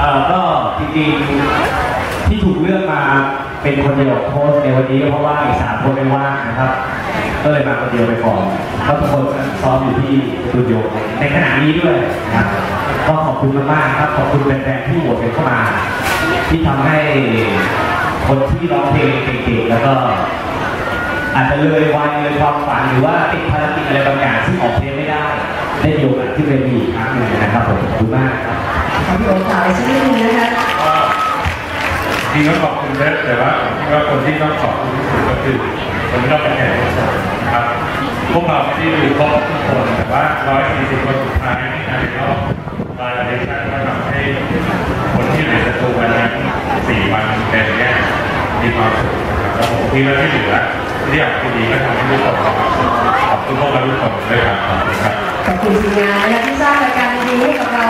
เอ่อก็จริงๆที่ถูกเลือกมาเป็นคนเดียวโพสในวันนี้ก็เพราะว่าอีกสามคนไม่ว่างนะครับ ก็เลยมาคนเดียวไปก่อนเพราะทุกคนซ้อมอยู่ที่สตูดิโอในขณะนี้ด้วยนะครับก็ขอบคุณมากๆครับ ขอบคุณแฟนๆที่โหวตกันเข้ามา ที่ทำให้คนที่ร้องเพลงเก่งๆแล้วก็อาจจะเลยวัยเลยความฝันหรือว่าติดภารกิจอะไรบางอย่างซึ่ออกเพลงไม่ได้ ได้โอกาสที่เป็นอีกครั้งหนึ่งนะครับผมขอบคุณมากครับ ขอพี่โอ๊ตกล่าวอะไรสักนิดนึงนะคะก็จริงก็ขอบคุณเบสแต่ว่าผมคิดว่าคนที่ต้องขอบคุณที่สุดก็คือคนที่เราเป็นแขกรับเชิญนะครับพวกเราไม่ได้ดูครบทุกคนแต่ว่า140คนสุดท้ายนี่นะก็วาเลนชันก็ทำให้คนที่อยู่ในสตูวันนั้น4วันเต็มเนี่ยมีความสุขนะครับแล้วผมคิดว่าที่เหลือที่อยากที่ดีก็ทำให้ทุกคนมีความสุขขอบคุณพวกเราทุกคนด้วยครับขอบคุณครับขอบคุณทีมงานนะคะที่สร้างรายการดีๆให้กับเรานะคะ